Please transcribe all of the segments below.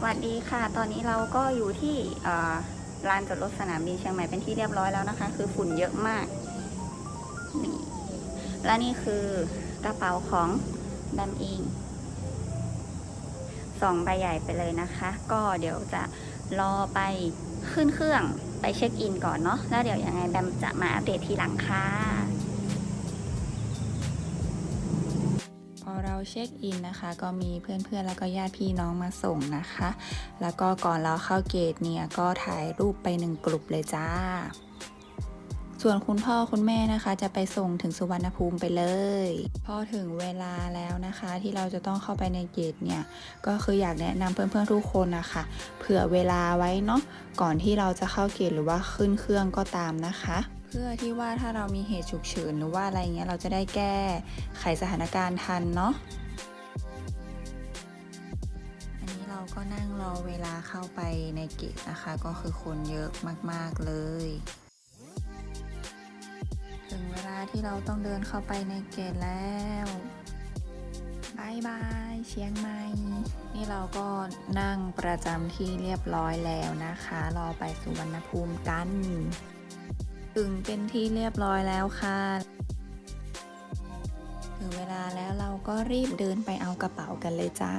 สวัสดีค่ะ ตอนนี้เราก็อยู่ที่ลานจอดรถสนามบินเชียงใหม่เป็นที่เรียบร้อยแล้วนะคะ คือฝุ่นเยอะมากนี่และนี่คือกระเป๋าของแบมเองสองใบใหญ่ไปเลยนะคะ ก็เดี๋ยวจะรอไปขึ้นเครื่องไปเช็คอินก่อนเนาะแล้วเดี๋ยวยังไงแบมจะมาอัปเดตทีหลังค่ะ พอเราเช็คอินนะคะ ก็มีเพื่อนๆแล้วก็ญาติพี่น้องมาส่งนะคะ แล้วก็ก่อนเราเข้าเกตเนี่ยก็ถ่ายรูปไปหนึ่งกลุ่มเลยจ้า ส่วนคุณพ่อคุณแม่นะคะ จะไปส่งถึงสุวรรณภูมิไปเลย พอถึงเวลาแล้วนะคะ ที่เราจะต้องเข้าไปในเกตเนี่ย ก็คืออยากแนะนำเพื่อนๆทุกคนนะคะเผื่อเวลาไว้เนาะก่อนที่เราจะเข้าเกตหรือว่าขึ้นเครื่องก็ตามนะคะ เพื่อที่ว่าถ้าเรามีเหตุฉุกเฉินหรือว่าอะไรเงี้ยเราจะได้แก้ไขสถานการณ์ทันเนาะอันนี้เราก็นั่งรอเวลาเข้าไปในเกตนะคะ ก็คือคนเยอะมากๆเลย ถึงเวลาที่เราต้องเดินเข้าไปในเกตแล้วบายบายเชียงใหม่นี่เราก็นั่งประจำที่เรียบร้อยแล้วนะคะ รอไปสุวรรณภูมิกัน ถึงเป็นที่เรียบร้อยแล้วค่ะถึงเวลาแล้วเราก็รีบเดินไปเอากระเป๋ากันเลยจ้า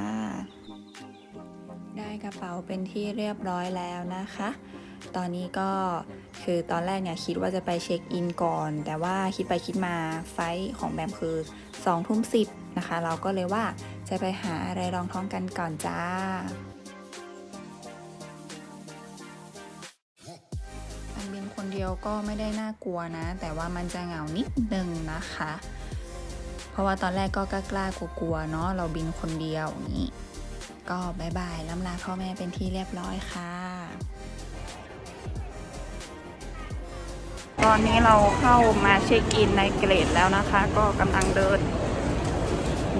ได้กระเป๋าเป็นที่เรียบร้อยแล้วนะคะ ตอนนี้ก็คือตอนแรกเนี่ยคิดว่าจะไปเช็คอินก่อน แต่ว่าคิดไปคิดมาไฟของแบมคือ2ทุ่มสินะคะ เราก็เลยว่าจะไปหาอะไรรองท้องกันก่อนจ้า เดียวก็ไม่ได้น่ากลัวนะ แต่ว่ามันจะเหงานิดนึงนะคะ เพราะว่าตอนแรกก็กล้าๆกลัวๆเนาะเราบินคนเดียวงนี้ก็บายบายล้ำลาพ่อแม่เป็นที่เรียบร้อยค่ะ ตอนนี้เราเข้ามาเช็คอินในเกรดแล้วนะคะ ก็กำลังเดิน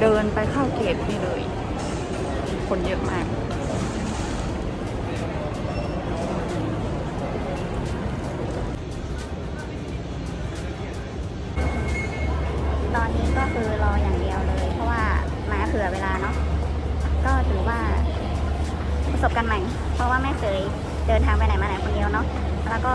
เดินไปเข้าเกรดนี่เลย คนเยอะมาก เดินทางไปไหนมาไหนคนเดียวเนาะแล้วก็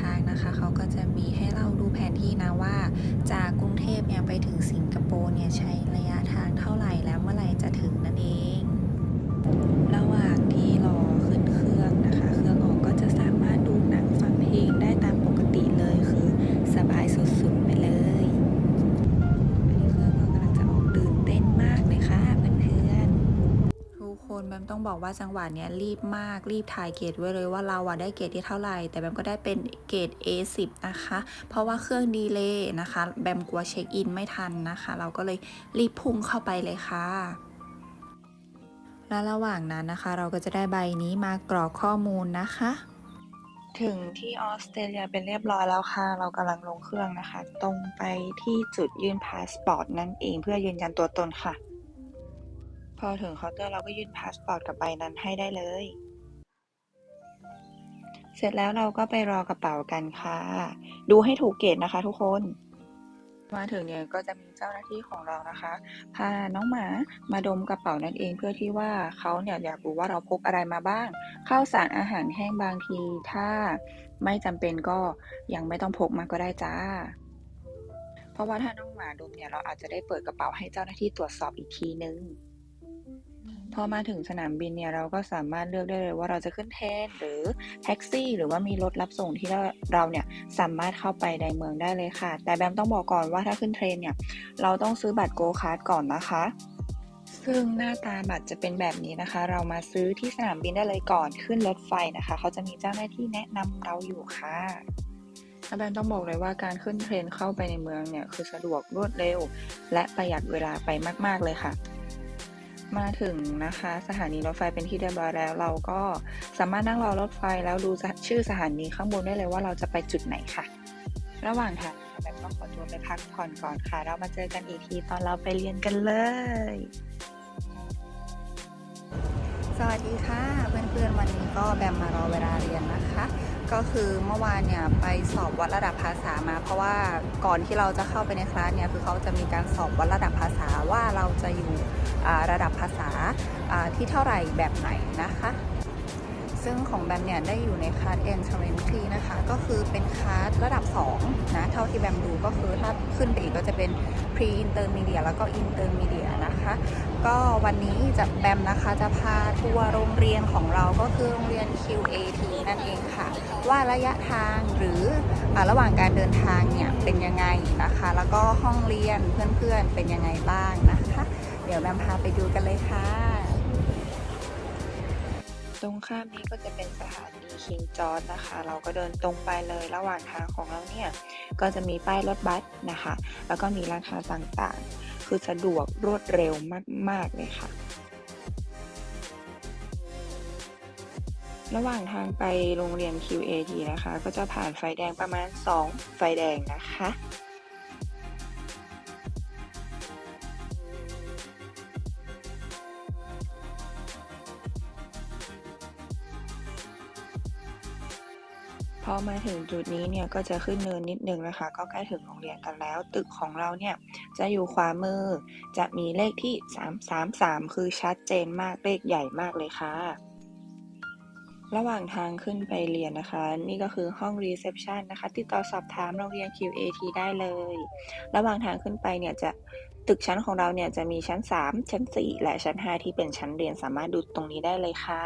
ทางนะคะเขาก็จะมีให้เราดูแผนที่นะว่า จากกรุงเทพเนี่ยไปถึงสิงคโปร์เนี่ยใช้ระยะทางเท่าไหร่แล้วเมื่อไหร่จะถึงนั่นเอง ระหว่างที่รอ ต้องบอกว่าจังหวะเนี้ยรีบมากรีบถ่ายเกรดไว้เลยว่าเราอะได้เกรดที่เท่าไหร่ แต่แบมก็ได้เป็นเกรด A10 นะคะ เพราะว่าเครื่องดีเลย์นะคะ แบมกลัวเช็คอินไม่ทันนะคะ เราก็เลยรีบพุ่งเข้าไปเลยค่ะและระหว่างนั้นนะคะ เราก็จะได้ใบนี้มากรอกข้อมูลนะคะ ถึงที่ออสเตรเลียเป็นเรียบร้อยแล้วค่ะ เรากำลังลงเครื่องนะคะ ตรงไปที่จุดยื่นพาสปอร์ตนั่นเองเพื่อยืนยันตัวตนค่ะ พอถึงเคาน์เตอร์เราก็ยื่นพาสปอร์ตกับใบนั้นให้ได้เลย เสร็จแล้วเราก็ไปรอกระเป๋ากันค่ะ ดูให้ถูกเกตนะคะทุกคน มาถึงเนี่ยก็จะมีเจ้าหน้าที่ของเรานะคะ พาน้องหมามาดมกระเป๋านั่นเองเพื่อที่ว่าเขาเนี่ยอยากรู้ว่าเราพกอะไรมาบ้าง ข้าวสารอาหารแห้งบางที ถ้าไม่จำเป็นก็ยังไม่ต้องพกมาก็ได้จ้าเพราะว่าถ้าน้องหมาดมเนี่ยเราอาจจะได้เปิดกระเป๋าให้เจ้าหน้าที่ตรวจสอบอีกทีนึง พอมาถึงสนามบินเนี่ยเราก็สามารถเลือกได้เลยว่าเราจะขึ้นเทนหรือแท็กซี่ หรือว่ามีรถรับส่งที่เราเนี่ยสามารถเข้าไปในเมืองได้เลยค่ะ แต่แบมต้องบอกก่อนว่าถ้าขึ้นเทรนเนี่ยเราต้องซื้อบัตรโกคาร์ดก่อนนะคะซึ่งหน้าตาบัตรจะเป็นแบบนี้นะคะ เรามาซื้อที่สนามบินได้เลยก่อนขึ้นรถไฟนะคะ เขาจะมีเจ้าหน้าที่แนะนำเราอยู่ค่ะและแบมต้องบอกเลยว่าการขึ้นเทรนเข้าไปในเมืองเนี่ยคือสะดวกรวดเร็ว และประหยัดเวลาไปมาก ๆเลยค่ะ มาถึงนะคะ สถานีรถไฟเป็นที่เรียบร้อยแล้ว เราก็สามารถนั่งรอรถไฟแล้วดูชื่อสถานีข้างบนได้เลยว่าเราจะไปจุดไหนค่ะ ระหว่างทางแบมก็ขอตัวไปพักผ่อนก่อนค่ะ เรามาเจอกันอีกทีตอนเราไปเรียนกันเลย สวัสดีค่ะ เพื่อนๆวันนี้ก็แบมมารอเวลาเรียนนะคะ ก็คือเมื่อวานเนี่ยไปสอบวัดระดับภาษามา เพราะว่าก่อนที่เราจะเข้าไปในคลาสเนี่ยคือเขาจะมีการสอบวัดระดับภาษาว่าเราจะอยู่ระดับภาษาอ่าที่เท่าไหร่แบบไหนนะคะ ซึ่งของแบมเนี่ยได้อยู่ในคลาส N 20นะคะ ก็คือเป็นคลาสระดับ2นะเท่าที่แบมดูก็คือถ้าขึ้นไปอีกก็จะเป็น Pre Intermediate แล้วก็ Intermediate นะคะ ก็วันนี้จะแบมนะคะจะพาทัวร์โรงเรียนของเราก็คือโรงเรียน QAT นั่นเองค่ะ ว่าระยะทางหรืออระหว่างการเดินทางเนี่ยเป็นยังไงนะคะ แล้วก็ห้องเรียนเพื่อนๆเป็นยังไงบ้างนะคะ เดี๋ยวแบมพาไปดูกันเลยค่ะ ตรงข้ามนี้ก็จะเป็นสถานีคิงจอร์ดนะคะ เราก็เดินตรงไปเลยระหว่างทางของเราเนี่ยก็จะมีป้ายรถบัสนะคะ แล้วก็มีร้านค้าต่างๆ คือสะดวกรวดเร็วมากๆเลยค่ะ ระหว่างทางไปโรงเรียน QAT นะคะ ก็จะผ่านไฟแดงประมาณ 2 ไฟแดงนะคะ พอมาถึงจุดนี้เนี่ยก็จะขึ้นเนินนิดนึงนะคะ ก็ใกล้ถึงโรงเรียนกันแล้ว ตึกของเราเนี่ยจะอยู่ขวามือ จะมีเลขที่ 333 คือชัดเจนมากเลขใหญ่มากเลยค่ะ ระหว่างทางขึ้นไปเรียนนะคะ นี่ก็คือห้องรีเซพชันนะคะ ติดต่อสอบถามโรงเรียน QAT ได้เลย ระหว่างทางขึ้นไปเนี่ยจะตึกชั้นของเราเนี่ยจะมีชั้น 3 ชั้น 4 และชั้น 5 ที่เป็นชั้นเรียนสามารถดูตรงนี้ได้เลยค่ะ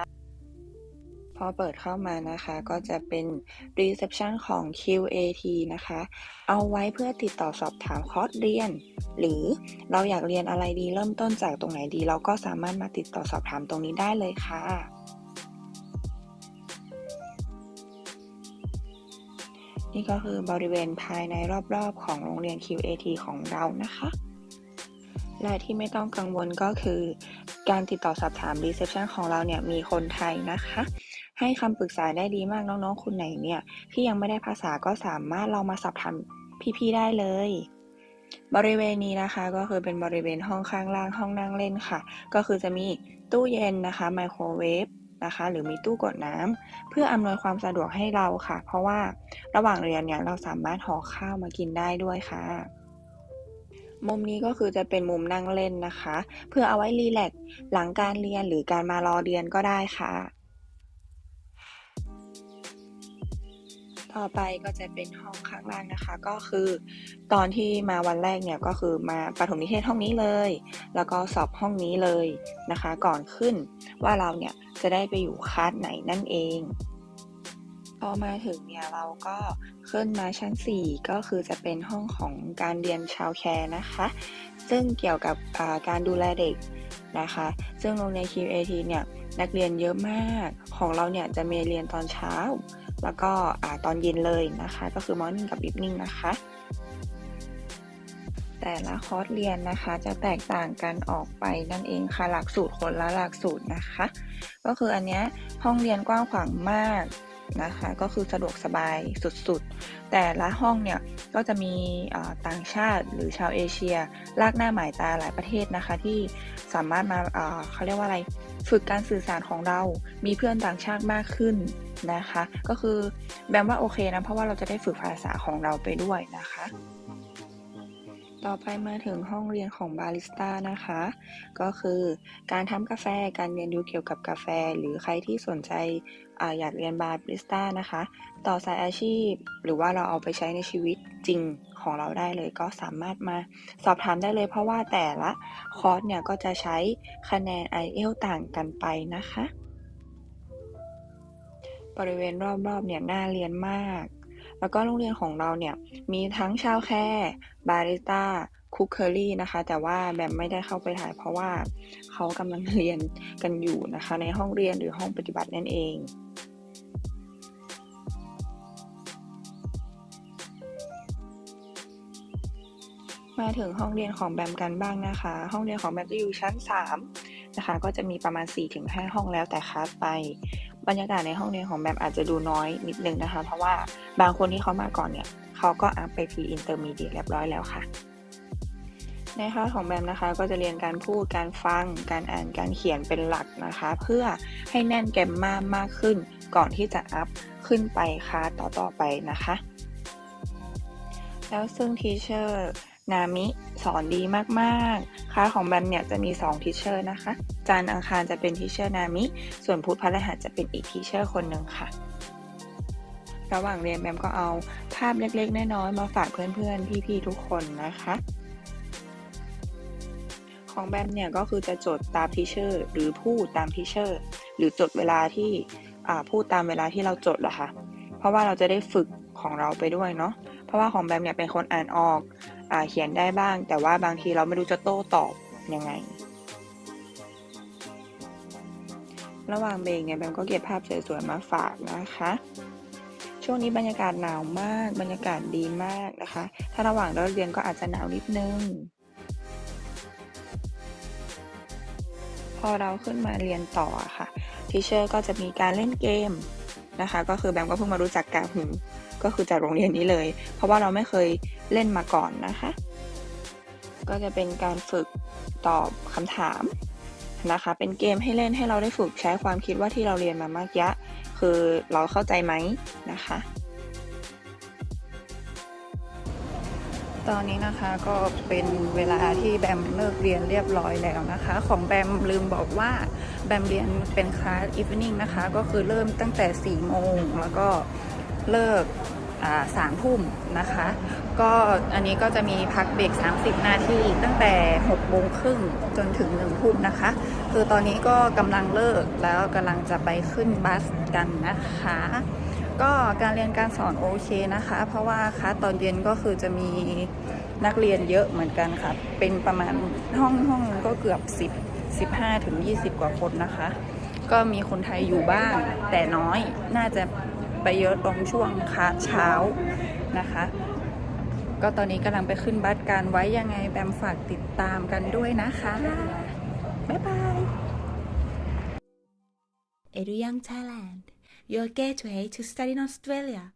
พอเปิดเข้ามานะคะก็จะเป็น reception ของ QAT นะคะ เอาไว้เพื่อติดต่อสอบถามคอร์สเรียน หรือเราอยากเรียนอะไรดีเริ่มต้นจากตรงไหนดี เราก็สามารถมาติดต่อสอบถามตรงนี้ได้เลยค่ะ นี่ก็คือบริเวณภายในรอบๆ ของโรงเรียน QAT ของเรานะคะ และที่ไม่ต้องกังวลก็คือ การติดต่อสอบถาม reception ของเราเนี่ยมีคนไทยนะคะ ให้คำปรึกษาได้ดีมากน้องๆคนไหนเนี่ย ที่ยังไม่ได้ภาษาก็สามารถลองมาสอบถามพี่ๆได้เลยบริเวณนี้นะคะก็คือเป็นบริเวณห้องข้างล่างห้องนั่งเล่นค่ะ ก็คือจะมีตู้เย็นนะคะไมโครเวฟ นะคะ หรือมีตู้กดน้ำเพื่ออำนวยความสะดวกให้เราค่ะ เพราะว่าระหว่างเรียนเนี่ยเราสามารถห่อข้าวมากินได้ด้วยค่ะ มุมนี้ก็คือจะเป็นมุมนั่งเล่นนะคะ เพื่อเอาไว้รีแลกซ์หลังการเรียนหรือการมารอเรียนก็ได้ค่ะ ต่อไปก็จะเป็นห้องข้างล่างนะคะ ก็คือ ตอนที่มาวันแรกเนี่ยก็คือมาปฐมนิเทศห้องนี้เลย แล้วก็สอบห้องนี้เลยนะคะ ก่อนขึ้นว่าเราเนี่ยจะได้ไปอยู่คลาสไหนนั่นเองพอมาถึงเนี่ยเราก็ขึ้นมาชั้น 4 ก็คือจะเป็นห้องของการเรียนชาวแคร์นะคะ ซึ่งเกี่ยวกับาการดูแลเด็กนะคะ ซึ่งโรงเรียน QAT เนี่ยนักเรียนเยอะมากของเราเนี่ยจะมีเรียนตอนเช้า แล้วก็อตอนเย็นเลยนะคะ ก็คือ morning กับ evening นะคะ แต่ละคอร์สเรียนนะคะ จะแตกต่างกันออกไปนั่นเองค่ะหลักสูตรคนละหลักสูตรนะคะ ก็คืออันเนี้ยห้องเรียนกว้างขวางมากนะคะก็คือสะดวกสบายสุดๆ แต่ละห้องเนี่ยก็จะมีต่างชาติหรือชาวเอเชีย ลากหน้าหมายตาหลายประเทศนะคะ ที่สามารถมาเขาเรียกว่าอะไร ฝึกการสื่อสารของเรา มีเพื่อนต่างชาติมากขึ้นนะคะ ก็คือแบมว่าโอเคนะ เพราะว่าเราจะได้ฝึกภาษาของเราไปด้วยนะคะ ต่อไปมาถึงห้องเรียนของบาริสต้านะคะ ก็คือการทำกาแฟการเรียนรู้เกี่ยวกับกาแฟ หรือใครที่สนใจออยากเรียนบาริสต้านะคะ ต่อสายอาชีพ หรือว่าเราเอาไปใช้ในชีวิตจริงของเราได้เลย ก็สามารถมาสอบถามได้เลย เพราะว่าแต่ละคอร์สเนี่ยก็จะใช้คะแนน IELTS ต่างกันไปนะคะ บริเวณรอบๆเนี่ยน่าเรียนมาก แล้วก็โรงเรียนของเราเนี่ยมีทั้งชาวแค่บาริต้าคุกเคอรี่นะคะ แต่ว่าแบบไม่ได้เข้าไปถ่ายเพราะว่าเขากำลังเรียนกันอยู่นะคะ ในห้องเรียนหรือห้องปฏิบัตินั่นเองมาถึงห้องเรียนของแบมกันบ้างนะคะ ห้องเรียนของแบมจะอยู่ชั้น 3 นะคะ ก็จะมีประมาณ 4-5 ห้องแล้วแต่คลาสไป บรรยากาศในห้องเรียนของแบมอาจจะดูน้อยนิดนึงนะคะ เพราะว่าบางคนที่เขามาก่อนเนี่ยเขาก็อัพไปพีอินเตอร์มีเดียเรียบร้อยแล้วค่ะ ในคลาสของแบมนะคะก็จะเรียนการพูดการฟัง การอ่านการเขียนเป็นหลักนะคะ เพื่อให้แน่นแกมมามากขึ้น ก่อนที่จะอัพขึ้นไปคลาสต่อๆไปนะคะ แล้วซึ่งทีเชอร์นามิสอนดีมากๆคลาสของแบมเนี่ยจะมี2ทีเชอร์นะคะ จันทร์อังคารจะเป็นทีเชอร์นามิ ส่วนพุธพฤหัสจะเป็นอีกทีเชอร์คนหนึ่งค่ะ ระหว่างเรียนแบมก็เอาภาพเล็กๆ น้อยๆ มาฝากเพื่อนๆ พี่ๆ ทุกคนนะคะ ของแบมเนี่ยก็คือจะจดตามทีเชอร์หรือพูดตามทีเชอร์หรือจดเวลาที่พูดตามเวลาที่เราจดแหละค่ะ เพราะว่าเราจะได้ฝึกของเราไปด้วยเนาะ เพราะว่าของแบมเนี่ยเป็นคนอ่านออกอเขียนได้บ้าง แต่ว่าบางทีเราไม่รู้จะโต้ตอบยังไง ระหว่างเบรกเนี่ยแบมก็เก็บภาพสวยๆมาฝากนะคะ ช่วงนี้บรรยากาศหนาวมาก บรรยากาศดีมากนะคะ ถ้าระหว่างเลิกเรียนก็อาจจะหนาวนิดนึง พอเราขึ้นมาเรียนต่อค่ะทีเชอร์ก็จะมีการเล่นเกมนะคะ ก็คือแบมก็เพิ่งมารู้จักกาหูก็คือจากโรงเรียนนี้เลย เพราะว่าเราไม่เคยเล่นมาก่อนนะคะ ก็จะเป็นการฝึกตอบคำถาม นะคะ เป็นเกมให้เล่นให้เราได้ฝึกใช้ความคิดว่าที่เราเรียนมามื่อกี้คือเราเข้าใจไหมนะคะ ตอนนี้นะคะก็เป็นเวลาที่แบมเลิกเรียนเรียบร้อยแล้วนะคะ ของแบมลืมบอกว่าแบมเรียนเป็นคลาสอีฟนิ่งนะคะ ก็คือเริ่มตั้งแต่4ี่โมงแล้วก็เลิก สามทุ่มนะคะ ก็อันนี้ก็จะมีพักเบรก 30 นาทีตั้งแต่6โมงครึ่งจนถึง1ทุ่มนะคะ คือตอนนี้ก็กำลังเลิกแล้วกำลังจะไปขึ้นบัสกันนะคะ ก็การเรียนการสอนโอเคนะคะ เพราะว่าคลาสตอนเย็นก็คือจะมีนักเรียนเยอะเหมือนกันค่ะ เป็นประมาณห้องห้องก็เกือบ 10 15ถึง20 กว่าคนนะคะ ก็มีคนไทยอยู่บ้างแต่น้อยน่าจะ ไปเยอะตรงช่วงคลาเช้านะคะ ก็ตอนนี้กำลังไปขึ้นบัสกันไว้ยังไงแบมฝากติดตามกันด้วยนะคะ บ๊ายบายเอรุยังไทยแลนด์ your gateway to study in Australia.